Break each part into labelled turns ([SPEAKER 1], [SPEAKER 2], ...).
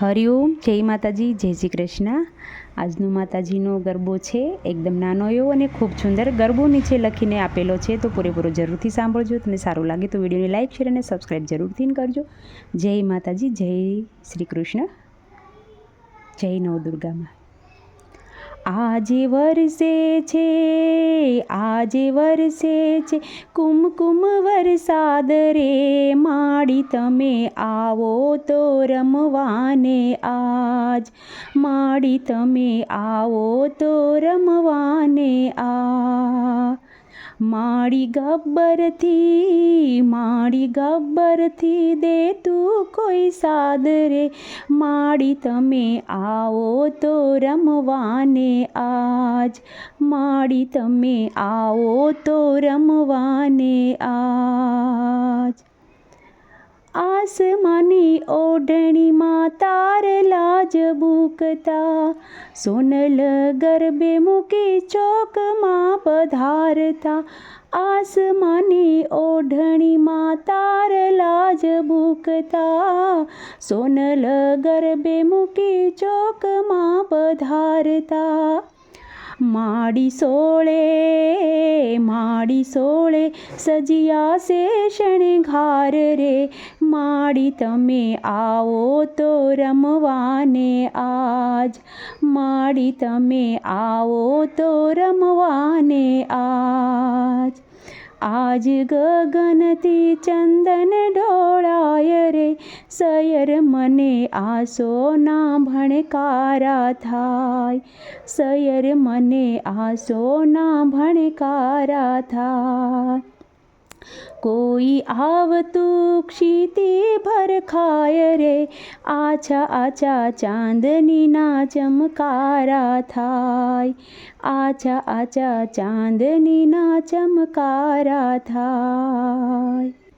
[SPEAKER 1] હરિઓમ જય માતાજી, જય શ્રી કૃષ્ણ. આજનો માતાજીનો ગરબો છે, એકદમ નાનો એવો અને ખૂબ સુંદર ગરબો નીચે લખીને આપેલો છે, તો પૂરેપૂરો જરૂરથી સાંભળજો. તમને સારું લાગે તો વિડીયોને લાઈક, શેર અને સબસ્ક્રાઈબ જરૂરથી કરજો. જય માતાજી, જય શ્રી કૃષ્ણ. જય નવદુર્ગામાં. આજે વરસે છે, આજે વરસે છે. કુમકુમ વરસાદ રે માડી તમે આવો તો રમવાને આજ. માડી તમે આવો તો રમવાને આ માડી ગબ્બરથી માડી ગબ્બરથી દે તું કોઈ સાદ રે. માડી તમે આવો તો રમવાને આજ. માડી તમે આવો તો રમવાને આજ. આસમાની ઓઢણીમાં તારલા જ બૂકતા સોનલ ગરબે મૂકી ચોકમાં પધારતા આસમાની ઓઢણીમાં તારલા જ બૂકતા સોનલ ગરબે મૂકી ચોકમાં પધારતા માડી સોળે સજિયા શણગાર રે માડી તમે આવો તો રમવાને આજ માડી તમે આવો તો રમવાને આજ આજ ગગનથી ચંદન સયર મને આસો ના ભણકારા થાય. સયર મને આસો ના ભણકારા થાય. કોઈ આવતું ક્ષિતી ભરખાય રે. આછા આછા ચાંદનીના ચમકારા થાય. આછા આછા ચાંદનીના ચમકારા થાય.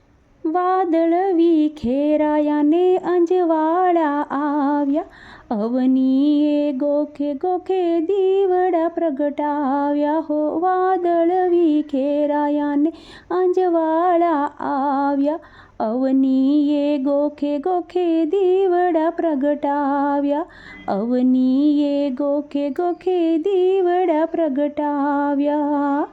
[SPEAKER 1] વાદળ વિખેરાયા ને અંજવાળા આવ્યા. અવનીએ ગોખે ગોખે દીવડા પ્રગટાવ્યા. હો, વાદળ વિખેરાયા ને અંજવાળા આવ્યા. અવનીએ ગોખે ગોખે દીવડા પ્રગટાવ્યા. અવનીએ ગોખે ગોખે દીવડા પ્રગટાવ્યા.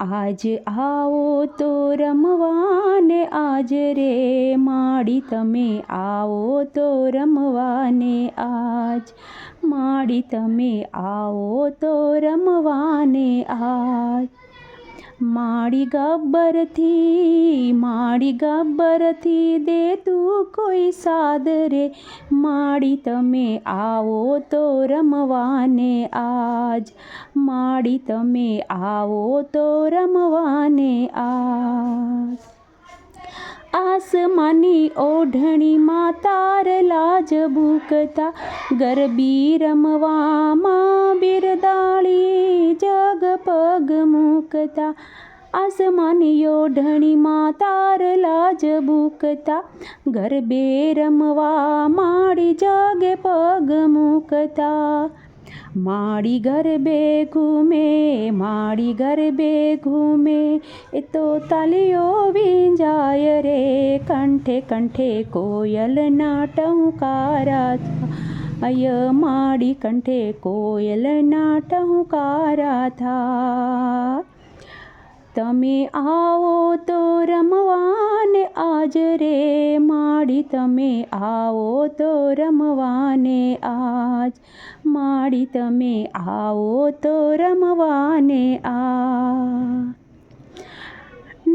[SPEAKER 1] આજ આવો તો રમવાને આજ રે માડી તમે આવો તો રમવાને આજ. માડી તમે આવો તો રમવાને આજ. માડી ગબ્બરથી માડી ગબ્બરથી દે તું કોઈ સાદરે. માડી, તમે આવો તો રમવાને આજ. માડી, તમે આવો તો રમવાને આજ. આસમાની ઓઢણીમાં તાર લાજ ભૂકતા. ગરબી રમવામાં બિરદાળી જગ પગ મૂકતા. આસમાની ઓઢણીમાં તારલા જ બૂકતા ગરબે રમવા માડી જાગે પગ મૂકતા માડી ગરબે ઘૂમે માડી ગરબે ઘૂમે એ તો તાલીઓ વિંજાય રે કંઠે કંઠે કોયલના ટહુકારા અય માડી કંઠે કોયલના ટહુકારા થા તમે આવો તો રમવાને આજ રે માડી તમે આવો તો રમવાને આજ. માડી તમે આવો તો રમવાને આ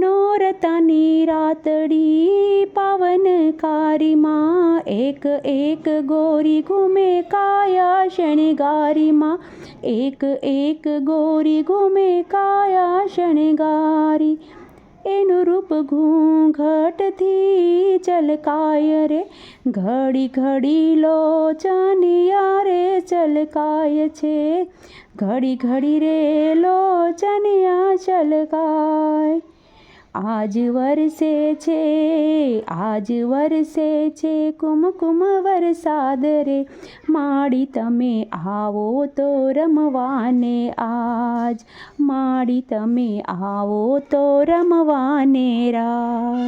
[SPEAKER 1] નોરતાની રાતડી પાવન કારીમાં એક એક ગોરી ઘૂમે કાયા શણગારીમાં. એક એક ગોરી ઘૂમે કાયા શણગારી. એનું રૂપ ઘૂંઘટથી ચલકાય રે. ઘડી ઘડી લોચનિયા રે ચલકાય છે. ઘડી ઘડી રે લોચનિયા ચલકાય. આજ વરસે છે, આજ વરસે છે, કુમકુમ વરસાદ રે. માડી તમે આવો તો રમવાને આજ. માડી તમે આવો તો રમવાને રા